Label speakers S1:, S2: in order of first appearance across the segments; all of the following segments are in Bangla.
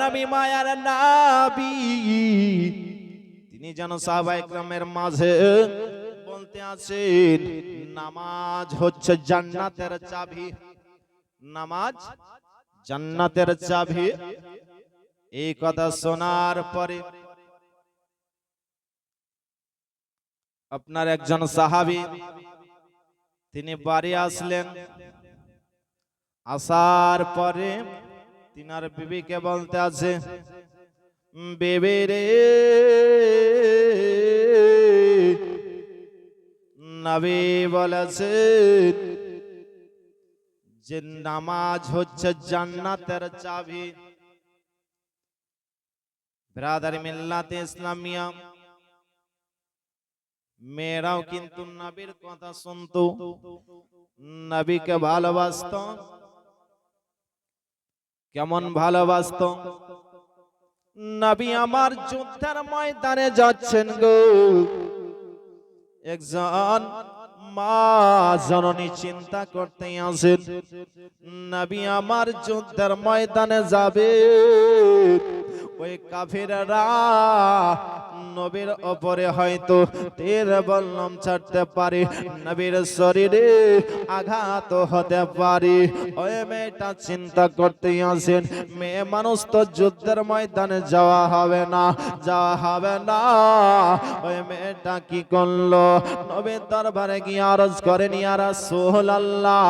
S1: নবী, মায়ার নাবি। তিনি যেন সাহবা একরামের মাঝে বলতে আছেন, নামাজ হচ্ছে জান্নাতের চাবি। নামাজ জান্নাতের চাবি। এই কথা শোনার পরে আপনার একজন সাহাবি, তিনি বাড়ি আসলেন। আসার পরে তিনার বিবিকে বলতে আছে বেবে রে, নবী বলেছে যে নামাজ হচ্ছে জান্নাতের চাবি। ব্রাদার মিল্লাতে ইসলামিয়া, মেয়েরাও কিন্তু নবীর কথা শুনতো, নবীকে ভালোবাসত। কেমন ভালোবাসত? নবী আমার যুদ্ধের ময়দানে যাচ্ছেন গো। একজন জননী চিন্তা করতে আসেন। নবী আমার যুদ্ধের ময়দানে যাবে। ওই নবীর ওপরে হয়তো তীর বল্লম ছাড়তে পারে। নবীর শরীরে আঘাত হতে পারে। ওই মেয়েটা চিন্তা করতে আসেন, মেয়ে মানুষ তো যুদ্ধের ময়দানে যাওয়া হবে না, যাওয়া হবে না। ওই মেয়েটা কি করল? নবীর দরবারে গিয়ে আরজ করেন ইয়া রাসূলুল্লাহ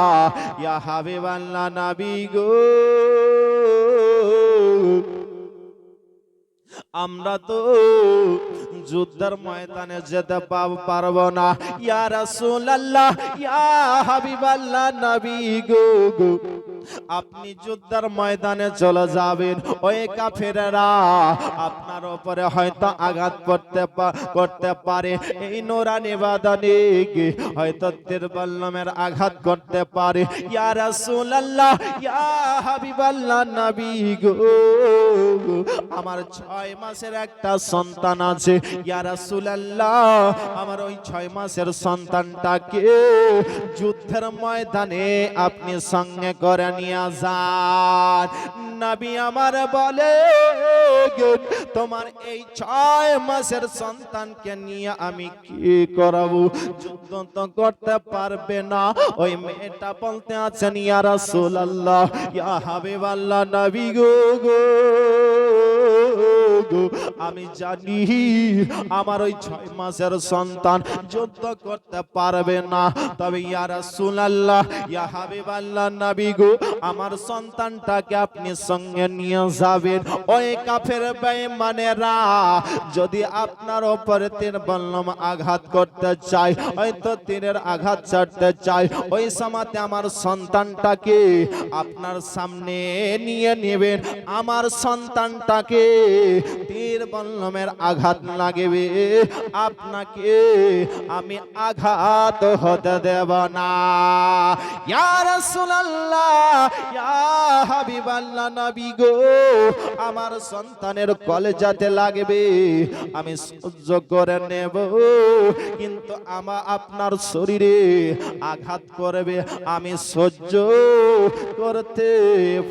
S1: ইয়া হাবিবাল্লাহ নবী গো। আমরা তো যুদ্ধের ময়দানে যেতে পারব না। ইয়া রাসূলুল্লাহ, ইয়া হাবিবাল্লাহ, নবী গো গো। আপনি যুদ্ধের ময়দানে চলে যাবেন। ওই কাফেরেরা আপনার উপরে হয়তো আঘাত করতে করতে পারে। এই নোরানি বাদানে হয়তো তিরবল্লমের আঘাত করতে পারে। ইয়া রাসূলুল্লাহ, ইয়া হাবিবাল্লাহ, নবী গো। আমার ছয় মাসের একটা সন্তান আছে। ইয়া রাসূলুল্লাহ, আমার ওই ছয় মাসের সন্তানটাকে যুদ্ধের ময়দানে আপনি সঙ্গে করে নিয়ে যান। নবী আমার বলে, তোমার এই ছয় মাসের সন্তানকে নিয়ে আমি কি করাবো? যুদ্ধ তো করতে পারবে না। ওই মেয়েটা বলতে আছেন, ইয়া রাসূলুল্লাহ, ইয়া হাবিবাল্লাহ নবী গো গো। গো, আমি জানি আমার ওই ছয় মাসের সন্তান যুদ্ধ করতে পারবে না। তবে ইয়া রাসূলুল্লাহ, ইয়া হাবিবাল্লাহ নবী গো, আমার সন্তানটাকে আপনি সঙ্গে নিয়ে যাবেন। ওই কাফের বেঈমানেরা যদি আপনার উপরে তিন বল্লম আঘাত করতে চায় হয়তো তিনের আঘাত ছাড়তে চাই ওই সময়তে আমার সন্তানটাকে আপনার সামনে নিয়ে নেবেন। আমার সন্তানটাকে তীর বল্লমের আঘাত লাগবে। আপনাকে আমি আঘাত হতে দেব না। ইয়া ইয়া হাবিবাল্লাহ নবী গো, আমার সন্তানের কলেজাতে লাগবে। আমি সহ্য করে নেব, কিন্তু আমা আপনার শরীরে আঘাত করবে। আমি সহ্য করতে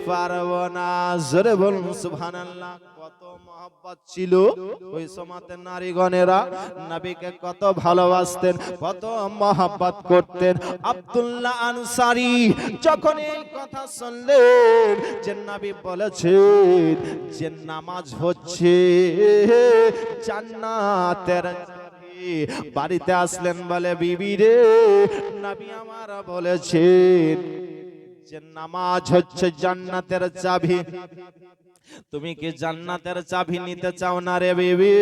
S1: পারব না। জোরে বলুন, সুবহানাল্লাহ। কত মহব্বত ছিল? ওই সমাতের নারীগণেরা নবীকে কত ভালোবাসতেন, কত মহব্বত করতেন। আব্দুল্লাহ আনসারি যখন এই কথা শুনলেন যে নবী বলেছেন যে নামাজ হচ্ছে জান্নাতের বাড়িতে আসলেন বলে, বিবি রে, নবী আমার বলেছেন যে নামাজ হচ্ছে জান্নাতের চাবি। তুমি কি জান্নাতের চাবি নিতে চাও না রে বেবি?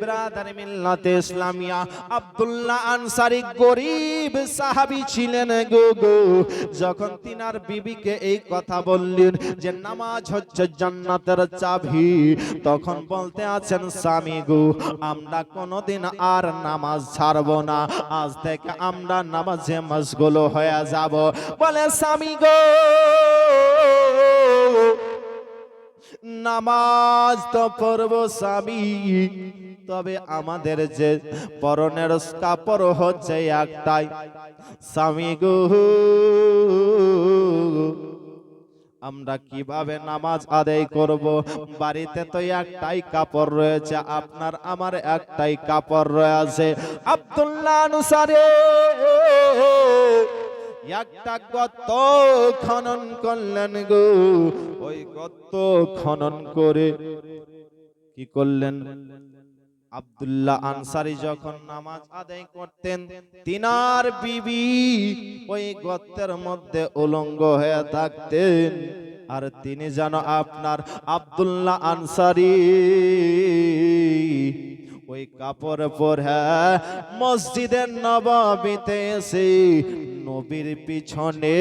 S1: ব্রাদার মিল্লাতে ইসলামিয়া আব্দুল্লাহ আনসারি গরিব সাহাবী ছিলেন গো গো। যখন তিনার বিবিকে এই কথা বললেন যে নামাজ হচ্ছে জান্নাতের চাবি তখন বলতে আছেন স্বামী গো আমরা কোনোদিন আর নামাজ ছাড়বো না। আজ থেকে আমরা নামাজে মশগুল হয়ে যাব। বলে স্বামী গো নামাজ তো পড়ব স্বামী। তবে আমাদের যে পরনের কাপড় হচ্ছে একটাই। স্বামী গো, আমরা কীভাবে নামাজ আদায় করব? বাড়িতে তো একটাই কাপড় রয়েছে, আপনার আমার একটাই কাপড় রয়েছে। আব্দুল্লাহ আনসারে একটা গর্ত খনন করলেন গো। ওই গর্ত খনন করে কি করলেন? আব্দুল্লাহ আনসারি যখন নামাজ আদায় করতেন, তিনার বিবি ওই গর্তের মধ্যে উলঙ্গ হয়ে থাকতেন। আর তিনি যেন আপনার আব্দুল্লাহ আনসারি ওই কাপড় পরে মসজিদের নবাবিতে এসে নবীর পিছনে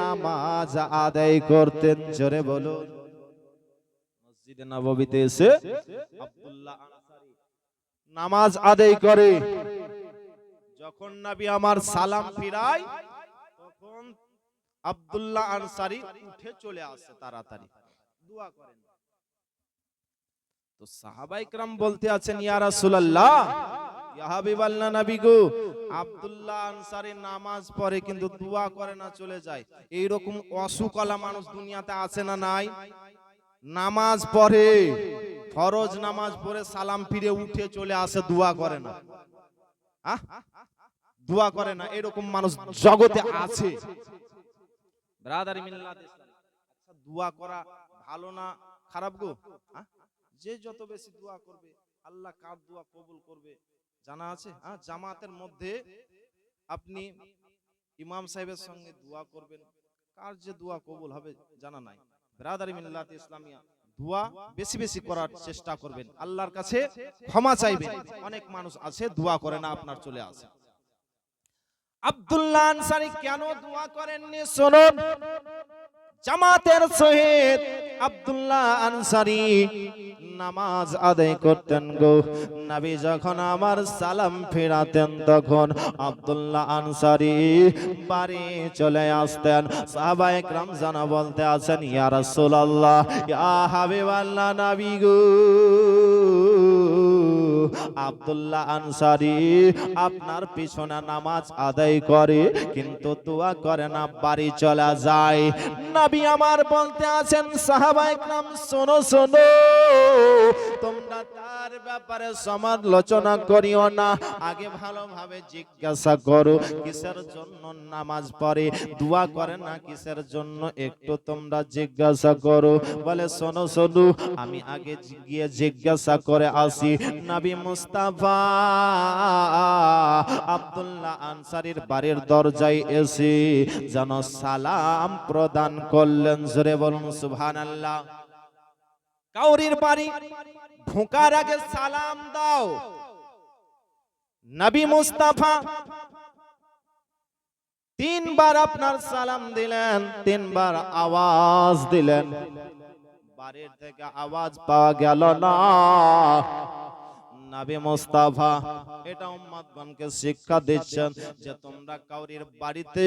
S1: নামাজ আদায় করতেন। জোরে বলুন। মসজিদে নবাবিতে এসে আব্দুল্লাহ নামাজ আদায় করে। যখন নবী আমার সালাম ফিরায়, তখন আব্দুল্লাহ আনসারী উঠে চলে আসে তাড়াতাড়ি। দোয়া করেন। তো সাহাবাই ক্রাম বলতে আছেন ইয়া রাসূলুল্লাহ। নামাজ পড়ে কিন্তু করে না চলে যায়। মানুষ দুনিয়াতে আছে না নাই? নামাজ পড়ে ফরজ নামাজ পড়ে সালাম ফিরে উঠে চলে আসে দোয়া করে না। আহ? দোয়া করে না এরকম মানুষ জগতে আছে। আচ্ছা, দোয়া করা ভালো না খারাপ গো? যে যত বেশি দোয়া করবে, আল্লাহ কার দোয়া কবুল করবে? জানা আছে? হ্যাঁ জামাতের মধ্যে আপনি ইমাম সাহেবের সঙ্গে দোয়া করবেন। কার যে দোয়া কবুল হবে জানা নাই। ব্রাদারি মিল্লাত ইসলামিয়া, দোয়া বেশি বেশি করার চেষ্টা করবেন। আল্লাহর কাছে ক্ষমা চাইবেন। অনেক মানুষ আছে, দোয়া করে না, আপনার চলে আসে। আব্দুল্লাহ আনসারী কেন দোয়া করেননি? শুনুন। জামাতের সহিত আব্দুল্লাহ আনসারী নামাজ আদায় করতেন গো নবী যখন আমার সালাম ফেরাতেন তখন আব্দুল্লাহ আনসারী বাড়ি চলে আসতেন সাহাবায়ে کرام জানা বলতে আছেন ইয়া রাসূলুল্লাহ ইয়া হাবিবাল্লাহ নবী গো আবদুল্লাহ আনসারি আপনার পিছনে নামাজ আদায় করে, কিন্তু দোয়া করে না, বাড়ি চলা যায়। নাবি আমার বলতে আছেন সাহাবাই নাম শোনো শোনো, তোমরা তার ব্যাপারে সমালোচনা করিও না। আগে ভালোভাবে জিজ্ঞাসা করো, কিসের জন্য নামাজ পড়ে? দোয়া করে না, কিসের জন্য? একটু তোমরা জিজ্ঞাসা করো। বলে, শোনো শোনো, আমি আগে গিয়ে জিজ্ঞাসা করে আসি। নাবি মুস্তাফা আব্দুল্লাহ আনসারীর বাড়ির দরজায় এসে যেন সালাম প্রদান করলেন। জোরে বলুন, সুবহানাল্লাহ। কাউরির বাড়ি আগে সালাম দাও। নবী মুস্তাফা তিনবার আপনার সালাম দিলেন, তিনবার আওয়াজ দিলেন। বাড়ির থেকে আওয়াজ পাওয়া গেল না। নবী মুস্তাফা, এটা উম্মতগণকে শিক্ষা দিচ্ছেন যে তোমরা কাউরির বাড়িতে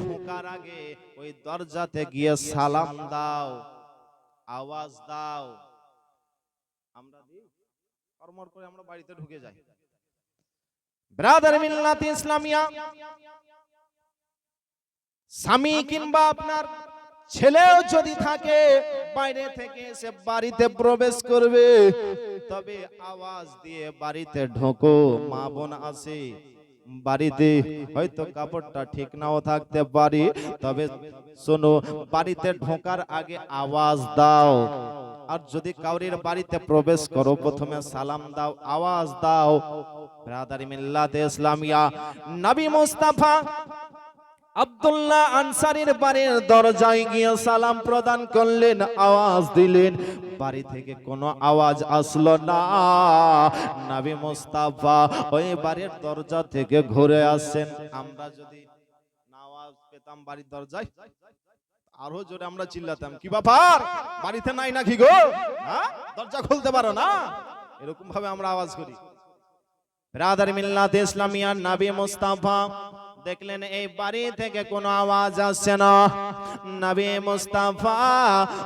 S1: ঢোকার আগে ওই দরজাতে গিয়ে সালাম দাও, আওয়াজ দাও। আমরা দিই কর্মর করে আমরা বাড়িতে ঢুকে যাই। ব্রাদার মিল্লাত ইসলামিয়া, স্বামী কিংবা আপনার ছেলেও যদি থাকে বাইরে থেকে এসে বাড়িতে প্রবেশ করবে। তবে আওয়াজ দিয়ে বাড়িতে ঢোকো, মা বোন আসে। বাড়িতে হয়তো কাপড়টা ঠিক নাও থাকতে পারি, তবে শোনো, বাড়িতে ঢোকার আগে আওয়াজ দাও। আর যদি কাউরির বাড়িতে প্রবেশ করো, প্রথমে সালাম দাও, আওয়াজ দাও। ব্রাদারি মিল্লাত ইসলামিয়া, নবী মুস্তাফা আব্দুল্লাহ আনসারীর বাড়ির দরজায় গিয়ে সালাম প্রদান করলেন, আওয়াজ দিলেন, বাড়ি থেকে কোনো আওয়াজ আসলো না। নবী মুস্তাফা ওই বাড়ির দরজা থেকে ঘুরে আসছেন আমরা যদি আওয়াজ পেতাম বাড়ির দরজায়, আরও জোরে আমরা চিল্লাতাম। কি ব্যাপার? বাড়িতে নাই নাকি গো? হ্যাঁ? দরজা খুলতে পারো না? এরকম ভাবে আমরা আওয়াজ করি। ব্রাদার মিল্লাত ইসলামিয়া, নাবি মুস্তাফা দেখলেন এই বাড়ি থেকে কোনো আওয়াজ আসছে না। নবী মুস্তাফা,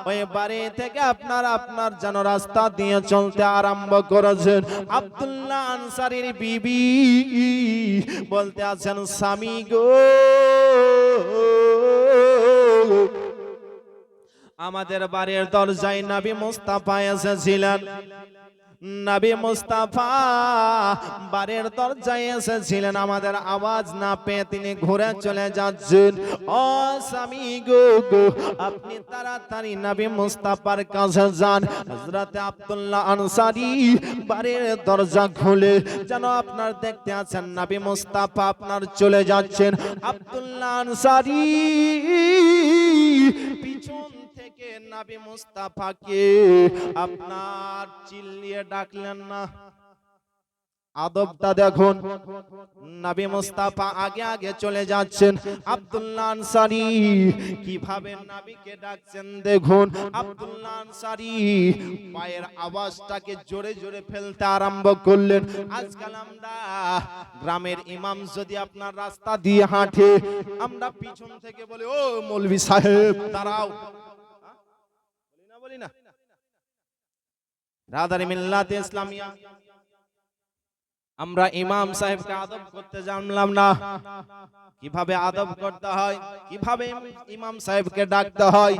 S1: ওই বাড়ি থেকে আপনার আপনার যেন রাস্তা দিয়ে চলতে আরম্ভ করেছেন। আব্দুল্লাহ আনসারির বিবি বলতে আছেন, স্বামী গো আমাদের বাড়ির দরজায় নবী মুস্তাফা এসেছিলেন। নবী মুস্তাফা বাড়ির দরজায় এসেছিলেন। আমাদের আওয়াজ না পেয়ে তিনি ঘুরে চলে যাচ্ছেন। ও স্বামী গো গো, আপনি তাড়াতাড়ি নবী মুস্তাফার কাছে যান। হযরতে আব্দুল্লাহ আনসারি বাড়ির দরজা খুলে যেন আপনার দেখতে আছেন। নবী মুস্তাফা আপনার চলে যাচ্ছেন। আব্দুল্লাহ আনসারি পিছন থেকে নবী মুস্তাফাকে আপনার চিল্লিয়ে ডাকলেন না। আদবটা দেখুন, নবী মুস্তাফা আগে আগে চলে যাচ্ছেন। আব্দুল্লাহ আনসারী, কীভাবে নবীকে ডাকছেন দেখুন। আব্দুল্লাহ আনসারী পায়ের আওয়াজটাকে জোরে জোরে ফেলতে আরম্ভ করলেন। আজকাল আমরা গ্রামের ইমাম যদি আপনার রাস্তা দিয়ে হাঁটে, আমরা পিছন থেকে বলি, ও মৌলভী সাহেব, দাঁড়াও। না। রাদারি মিল্লাতে ইসলামিয়া। আমরা ইমাম সাহেবকে আদব করতে জানলাম না। কীভাবে আদব করতে হয়, কীভাবে ইমাম সাহেবকে ডাকতে হয়।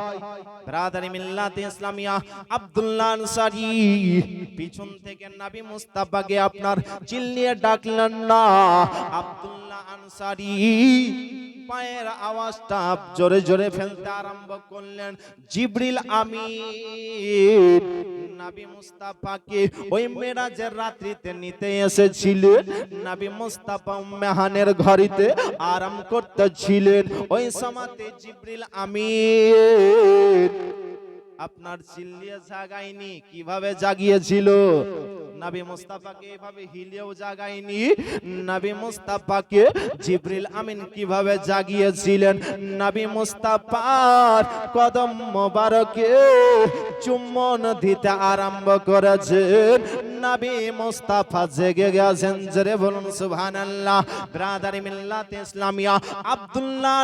S1: ব্রাদারি মিল্লাত ইসলামিয়া, আব্দুল্লাহ আনসারী, পিছন থেকে নবী মুস্তাফাকে আপনার চিল্লিয়ে ডাকলেন না। আব্দুল্লাহ আনসারী পায়ের আওয়াজটা জোরে জোরে ফেলতে আরম্ভ করলেন। জিবরিল আমি নাবি মুস্তাফাকে ওই মেরাজের রাত্রিতে নিতে এসেছিলেন। নাবি মুস্তাফা মেহানের ঘরিতে আরাম করতেছিলেন। ওই সমাতে জিবরিল আমিন আপনার চিল্লিয়ে জাগায়নি, কীভাবে জাগিয়েছিল? চুম্বন দিতে আরম্ভ করেছেন। নবী মুস্তাফা জেগে গেছেন, জোরে বলুন সুবহানাল্লাহ। ব্রাদারি ইসলামিয়া আব্দুল্লাহ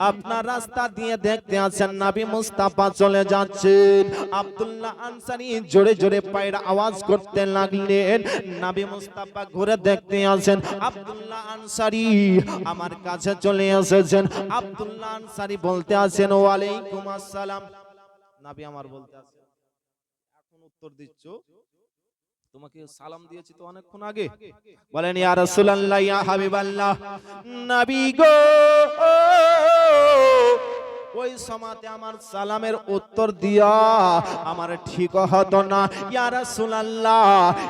S1: আপনার রাস্তা দিয়ে দেখতে আছেন নবী মুস্তাফা চলে যাচ্ছেন আব্দুল্লাহ আনসারী জোরে জোরে পায়ের আওয়াজ করতে লাগলেন। নবী মুস্তাফা ঘুরে দেখতে আছেন আব্দুল্লাহ আনসারী আমার কাছে চলে এসেছেন। আব্দুল্লাহ আনসারী বলতে আছেন ওয়ালাইকুম আসসালাম। নবী আমার বলতে আছেন এখন উত্তর দিচ্ছ? তোমাকে সালাম দিয়েছি তো অনেকক্ষণ আগে। বলেন, ইয়া রাসূলুল্লাহ, ইয়া হাবিবাল্লাহ। নবী গো ওই সমাতে আমার সালামের উত্তর দিয়া, আমার ঠিক হতো না। ইয়া রাসূলুল্লাহ,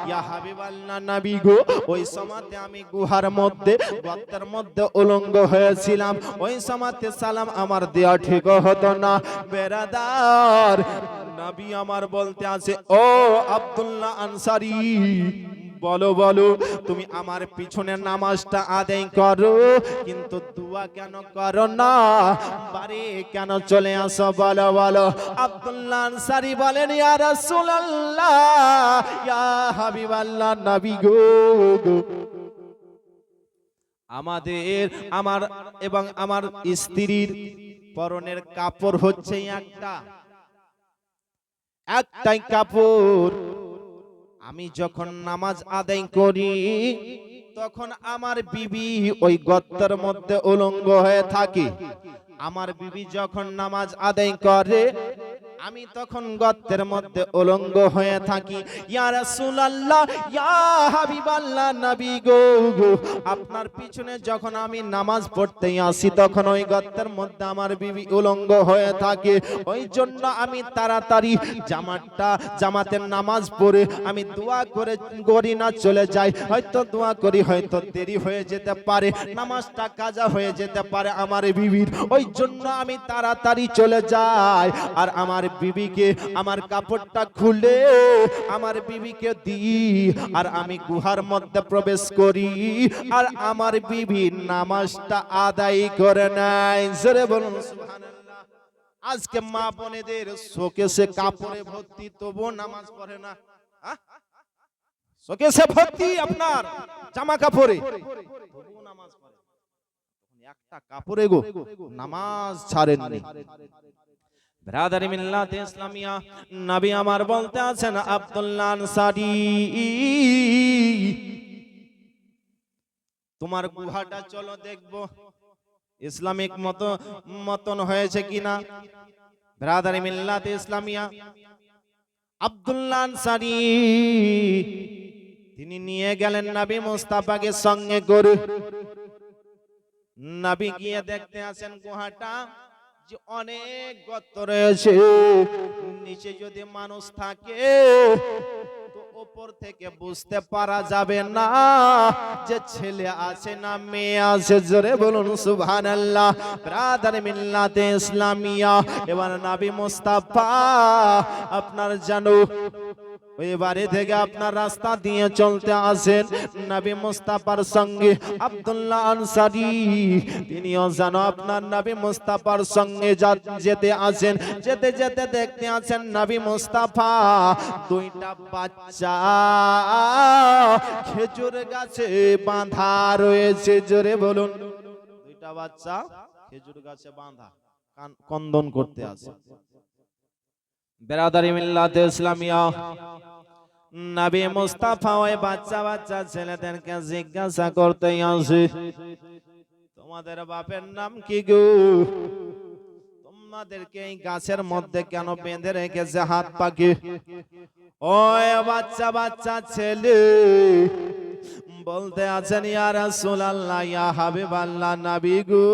S1: ইয়া হাবিবাল্লাহ নবী গো, ওই সমাতে আমি গুহার মধ্যে, গর্তের মধ্যে উলঙ্গ হয়েছিলাম। ওই সমাতে সালাম আমার দেয়া ঠিক হতো না। বেরাদার, নবী আমার বলতে আছে, ও আব্দুল্লাহ আনসারী বলো বলো, তুমি আমার পিছনে নামাজটা আদায় করো, কিন্তু দুয়া কেন করো না? বাড়ি কেন চলে আসো? বলো বলো। আব্দুল্লাহ আনসারী বলেন, ইয়া রাসূলুল্লাহ, ইয়া হাবিবাল্লাহ, নবী গো। আমাদের, আমার এবং আমার স্ত্রীর পরনের কাপড় হচ্ছে একটা। একটাই কাপড়। আমি যখন নামাজ আদায় করি তখন আমার বিবি ওই গর্তের মধ্যে উলঙ্গ হয়ে থাকে। আমার বিবি যখন নামাজ আদায় করে আমি তখন গর্তের মধ্যে উলঙ্গ হয়ে থাকি। ইয়া রাসূলুল্লাহ, ইয়া হাবিবাল্লাহ, নবী গো আপনার পিছনে যখন আমি নামাজ পড়তে আসি, তখন ওই গর্তের মধ্যে আমার বিবি উলঙ্গ হয়ে থাকে। ওই জন্য আমি তাড়াতাড়ি জামাতটা, জামাতের নামাজ পড়ে আমি দোয়া করে, করি না চলে যাই। হয়তো দোয়া করি, হয়তো দেরি হয়ে যেতে পারে। নামাজটা কাজা হয়ে যেতে পারে আমার বিবির। ওই জন্য আমি তাড়াতাড়ি চলে যাই। আর আমার বিবিকে আমার কাপড়টা খুলে, আমার বিবিকে দিই, আর আমি গুহার মধ্যে প্রবেশ করি, আর আমার বিবি নামাজটা আদায় করে নাই জোরে বলুন আজকে মা বোনেদের শোকেসে কাপড়ে ভর্তি, তবুও নামাজ পড়ে না? শোকেসে ভর্তি আপনার জামা কাপড়ে। একটা কাপড়ে গো, নামাজ ছাড়েননি। ব্রাদার মিল্লাত ইসলামিয়া, নবী আমার বলতে আছেন, আব্দুল্লাহ আনসারী, তোমার গুহাটা চলো দেখব। ইসলামিক মত, মতন হয়েছে কিনা? ব্রাদারি মিল্লাত ইসলামিয়া, আব্দুল্লাহ আনসারী, তিনি নিয়ে গেলেন নবী মুস্তাফাকে সঙ্গে করে। নবী গিয়ে দেখতে আছেন গুহাটা। যে অনেক গর্ত রয়েছে। নিচে যদি মানুষ থাকে, তো ওপর থেকে বুঝতে পারা যাবে না যে ছেলে আছে না মেয়ে আছে। জোরে বলুন, সুবহানাল্লাহ। ব্রাদার মিল্লাতে ইসলামিয়া। এবার নাবি মুস্তাফা আপনার জানো বাড়ি থেকে আপনার রাস্তা দিয়ে চলতে আসেন নবী মুস্তাফার সঙ্গে আব্দুল্লাহ আনসারি। তিনিও জানো আপনার নবী মুস্তাফার সঙ্গে যেতে আসেন। যেতে যেতে দেখতে আছেন নবী মুস্তাফা। দুইটা বাচ্চা খেজুর গাছে বাঁধা রয়েছে। জোরে বলুন। দুইটা বাচ্চা খেজুর গাছে বাঁধা। কান- কন্দন করতে আছে বেরাদারি মিল্লাতে ইসলামিয়া। নবী মুস্তাফা ওই বাচ্চা বাচ্চা ছেলেদেরকে জিজ্ঞাসা করতে আসে, তোমাদের বাপের নাম কি গো? তোমাদেরকে এই গাছের মধ্যে কেন বেঁধে রেখেছে হাত পাকে? ওই বাচ্চা বাচ্চা ছেলে, বলতে আছেন, ইয়া রাসূলুল্লাহ, ইয়া হাবিবাল্লাহ, নবী গো।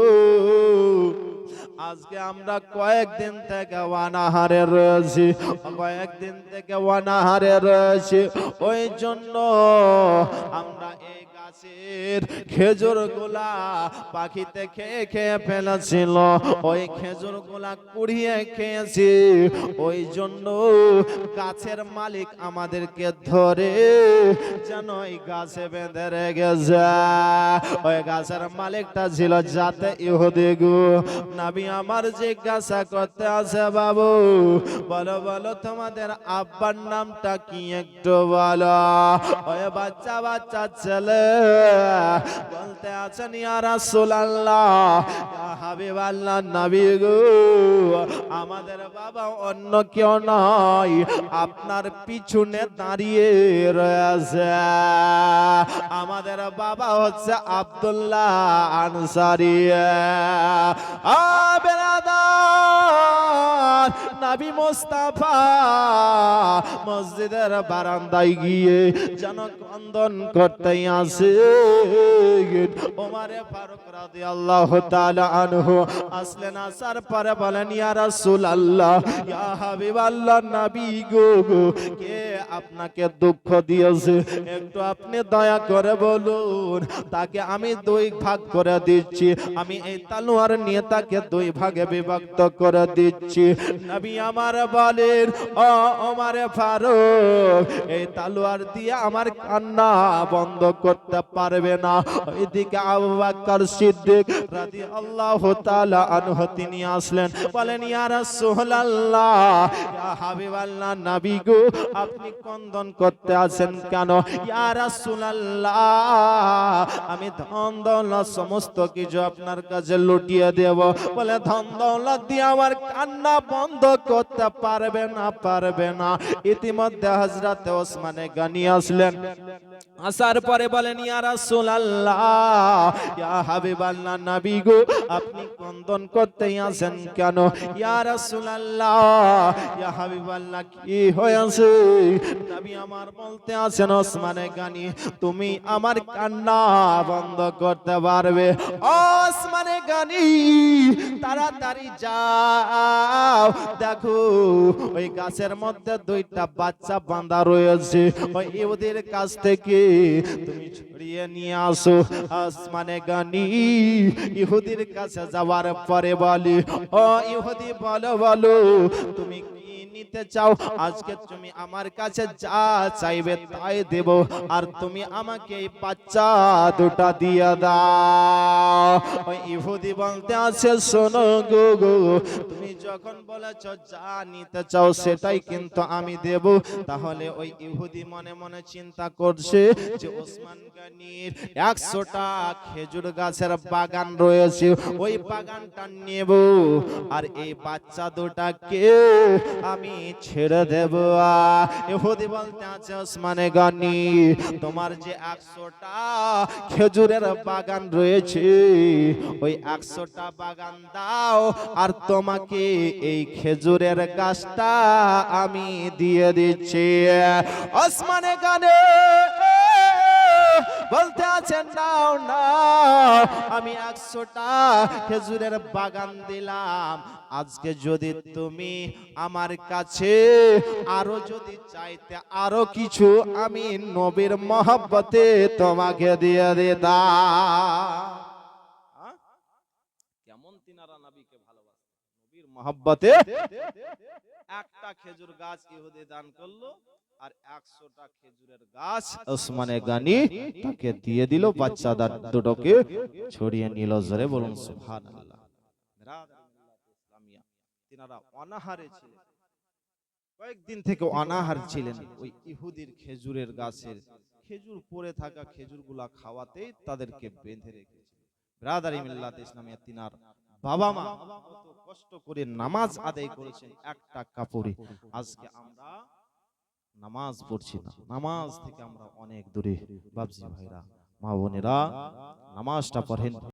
S1: আজকে আমরা কয়েকদিন থেকে ওয়ানাহারে রয়েছি কয়েকদিন থেকে ওয়ানাহারে রয়েছি। ওই জন্য আমরা এই গাছের খেজুরগুলা পাখিতে খেয়ে খেয়ে ফেলেছিল। ওই খেজুরগুলা কুড়িয়ে খেয়েছি। ওই জন্য গাছের মালিক আমাদেরকে ধরে যেন ওই গাছে বেঁধে রেখেছে। ওই গাছের মালিকটা ছিল যাতে ইহুদি গো। নাবি, আমার জিজ্ঞাসা করতে আছে বাবু, বলো বলো, তোমাদের আব্বার নামটা কি একটু বলো। ওই বাচ্চা বাচ্চা ছেলে বলতে আছেন নবী আমাদের বাবা অন্য কেউ নয়, আপনার পিছনে দাঁড়িয়ে রয়েছে। আমাদের বাবা হচ্ছে আব্দুল্লাহ আনসারি। নবী মুস্তাফা মসজিদের বারান্দায় গিয়ে যেন কন্দন করতে আসে। ওমারে ফারুক রাদিয়াল্লাহু তাআলা আনহু আসলেন আসার পরে বলেন রাসূলুল্লাহ ইয়া হাবিবাল্লাহ নবী গো গো, কে আপনাকে দুঃখ দিয়েছে? একটু আপনি দয়া করে বলুন তাকে আমি দুই ভাগ করে দিচ্ছি। আমি এই তালোয়ার নিয়ে তাকে দুই ভাগে বিভক্ত করে দিচ্ছি। নবী আমার বলেন ও ওমারে ফারুক, এই তালোয়ার দিয়ে আমার কান্না বন্ধ করতে পারবে না। ওইদিকে আবু বকর সিদ্দিক রাদিয়াল্লাহু তাআলা আনহু, তিনি আসলেন। বলেন, ইয়া রাসূলুল্লাহ, ইয়া হাবিবাল্লাহ নবী গো, আপনি কন্দন করতে আছেন কেন? ইয়া রাসূলুল্লাহ, আমি ধন দৌলত সমস্ত কিছু আপনার কাছে লুটিয়ে দেব। বলে, ধন দৌলত দিয়ে আমার কান্না বন্ধ করতে পারবে না পারবে না। ইতিমধ্যে হজরত ওসমানে গানি আসলেন। আসার পরে বলেন, ইয়া রাসূলুল্লাহ, ইয়া হাবিবাল্লাহ, নবী গো, আপনি কন্দন করতে আসেন কেন? ইয়া রাসূলুল্লাহ, ইয়া হাবিবাল্লাহ, কি হয়েছে? নবী আমার বলতে আছেন ওসমানে গানি, তুমি আমার কান্না বন্ধ করতে পারবে। ওসমানে গানি, তাড়াতাড়ি যাও। দেখো, ওই গাছের মধ্যে দুইটা বাচ্চা বাঁধা রয়েছে। ওই ইহুদির কাছ থেকে তুমি ছড়িয়ে নিয়ে আসো। আসমানে গানি, ইহুদির কাছে যাওয়ার পরে বলি ও ইহুদি বলো বলো তুমি নিতে চাও, আজকে তুমি আমার কাছে যা চাইবে তাই দেব। আর তুমি আমাকে এই বাচ্চা দুটা দিয়ে দাও। ওই ইহুদি বলতে আছে, শোনো গো গো, তুমি যখন বলেছ যা নিতে চাও সেটাই কিন্তু আমি দেব। তাহলে ওই ইহুদি মনে মনে চিন্তা করছে যে ওসমান গানির একশোটা খেজুর গাছের বাগান রয়েছে, ওই বাগানটা নেব। আর এই বাচ্চা দুটাকে আমি ছেড়ে দেব। ইহুদি বলতে আছে, ওসমানে গানি, তোমার যে একশোটা খেজুরের বাগান রয়েছে, ওই একশোটা বাগান দাও, আর তোমাকে এই খেজুরের গাছটা আমি দিয়ে দিচ্ছি। ওসমানে গানে বলতে আছেন নাও না আমি একশোটা খেজুরের বাগান দিলাম। আজকে যদি তুমি আমার কাছে আরও যদি চাইতে, আরও কিছু আমি নবীর মহব্বতে তোমাকে দিয়ে দিতাম হ্যাঁ? কেমন তিনারা নবীকে ভালোবাসে নবীর মহব্বতে একটা খেজুর গাছ ইহুদি দান করল, আর একশোটা খেজুরের গাছ ওসমানে গানি তাকে দিয়ে দিল, বাচ্চাদার দুটোকে ছড়িয়ে নিল জোরে বলুন সুবহানাল্লাহ। তিনারা অনাহারে ছিলেন। কয়েকদিন থেকে অনাহার ছিলেন ওই ইহুদির খেজুরের গাছের। খেজুর পড়ে থাকা খেজুরগুলা খাওয়াতেই তাদেরকে বেঁধে রেখেছে ব্রাদারি মিল্লাত ইসলামিয়া তিনার বাবা মা কষ্ট করে নামাজ আদায় করেছেন একটা কাপড়ে। আজকে আমরা নামাজ পড়ছি না। নামাজ থেকে আমরা অনেক দূরে। বাবজি ভাইরা, মা বোনেরা, নামাজটা পড়েন।